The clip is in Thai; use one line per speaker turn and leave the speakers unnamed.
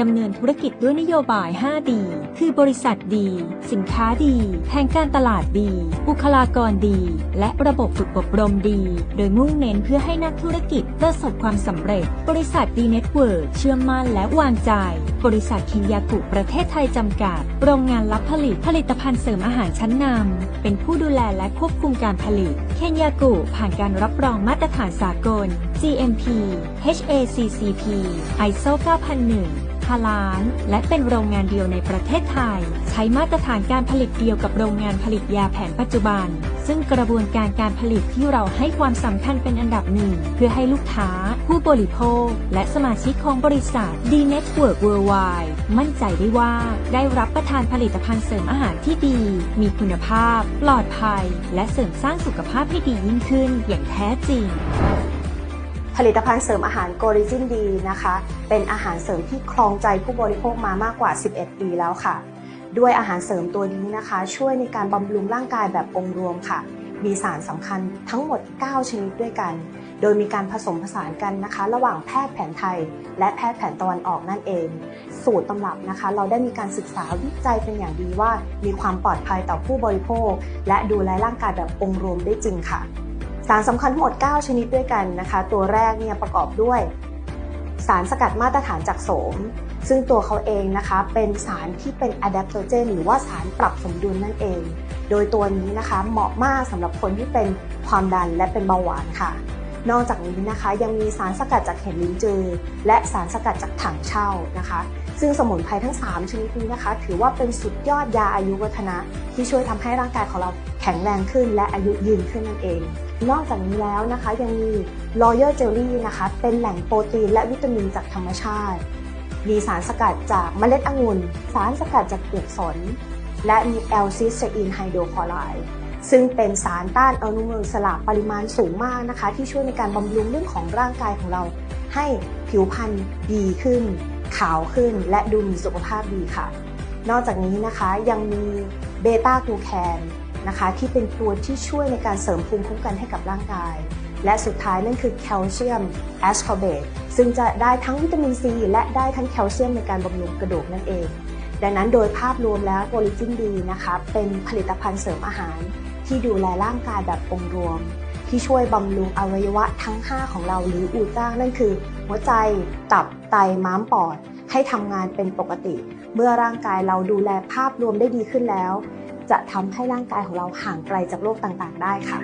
ดำเนินธุรกิจด้วยนโยบาย 5D คือบริษัทดี สินค้าดี แผนการตลาดดี บุคลากรดี และระบบฝึกอบรมดี โดยมุ่งเน้นเพื่อให้นักธุรกิจประสบความสำเร็จ บริษัทดีเน็ตเวิร์เชื่อมั่นและวางใจ บริษัทเคนยากุประเทศไทยจำกัด โรงงานรับผลิตผลิตภัณฑ์เสริมอาหารชั้นนำ เป็นผู้ดูแลและควบคุมการผลิต เคนยากุผ่านการรับรองมาตรฐานสากล GMP HACCP ISO 9001าลาน และเป็นโรงงานเดียวในประเทศไทย ใช้มาตรฐานการผลิตเดียวกับโรงงานผลิตยาแผนปัจจุบัน ซึ่งกระบวนการการผลิตที่เราให้ความสำคัญเป็นอันดับหนึ่ง เพื่อให้ลูกค้า ผู้บริโภค และสมาชิกของบริษัท D Network Worldwide มั่นใจได้ว่าได้รับประทานผลิตภัณฑ์เสริมอาหารที่ดี มีคุณภาพ ปลอดภัย และเสริมสร้างสุขภาพให้ดียิ่งขึ้นอย่างแท้จริง
ผลิตภัณฑ์เสริมอาหารโกริจินดีนะคะ เป็นอาหารเสริมที่ครองใจผู้บริโภคมามากกว่า 11 ปีแล้วค่ะ ด้วยอาหารเสริมตัวนี้นะคะ ช่วยในการบำรุงร่างกายแบบองค์รวมค่ะ มีสารสำคัญทั้งหมด 9 ชนิดด้วยกัน โดยมีการผสมผสานกันนะคะ ระหว่างแพทย์แผนไทย และแพทย์แผนตะวันออกนั่นเอง สูตรตำรับนะคะ เราได้มีการศึกษาวิจัยเป็นอย่างดีว่า มีความปลอดภัยต่อผู้บริโภค และดูแลร่างกายแบบองค์รวมได้จริงค่ะ สารสำคัญทั้งหมด 9 ชนิดด้วยกันนะคะ ตัวแรกเนี่ยประกอบด้วย สารสกัดมาตรฐานจากโสม ซึ่งตัวเขาเองนะคะเป็นสารที่เป็นอะแดปโตเจนหรือว่าสารปรับสมดุลนั่นเอง โดยตัวนี้นะคะเหมาะมากสำหรับคนที่เป็นความดันและเป็นเบาหวานค่ะนอกจากนี้นะคะยังมีสารสกัดจากเห็ดลิ้นจือ และสารสกัดจากถังเช่านะคะ ซึ่งสมุนไพรทั้ง 3 ชนิดนี้นะคะ ถือว่าเป็นสุดยอดยาอายุวัฒนะ ที่ช่วยทำให้ร่างกายของเราแข็งแรงขึ้น และอายุยืนขึ้นนั่นเอง นอกจากนี้แล้วนะคะยังมี Royal Jelly นะคะ เป็นแหล่งโปรตีนและวิตามินจากธรรมชาติ มีสารสกัดจากเมล็ดองุ่น สารสกัดจากเปลือกสน และมีแอลซิสเซอีนไฮโดรคลอไรด์ซึ่งเป็นสารต้านอนุมูลอิสระปริมาณสูงมากนะคะ ที่ช่วยในการบำรุงเรื่องของร่างกายของเรา ให้ผิวพรรณดีขึ้น ขาวขึ้น และดูมีสุขภาพดีค่ะ นอกจากนี้นะคะยังมีเบต้ากลูแคน นะคะที่เป็นตัวที่ช่วยในการเสริมภูมิคุ้มกันให้กับร่างกาย และสุดท้ายนั่นคือแคลเซียมแอสคอเบตซึ่งจะได้ทั้งวิตามินซีและได้ทั้งแคลเซียมในการบำรุงกระดูกนั่นเอง ดังนั้นโดยภาพรวมแล้วโ o ลิจินดีนะคะเป็นผลิตภัณฑ์เสริมอาหาร ที่ดูแลร่างกายแบบองค์รวม ที่ช่วยบำรุงอวัยวะทั้ง 5 ของเราหรืออูจ้างนั่นคือ หัวใจ ตับ ไต ม้ามปอดให้ทำงานเป็นปกติ เมื่อร่างกายเราดูแลภาพรวมได้ดีขึ้นแล้ว จะทำให้ร่างกายของเราห่างไกลจากโรคต่างๆ ได้ค่ะ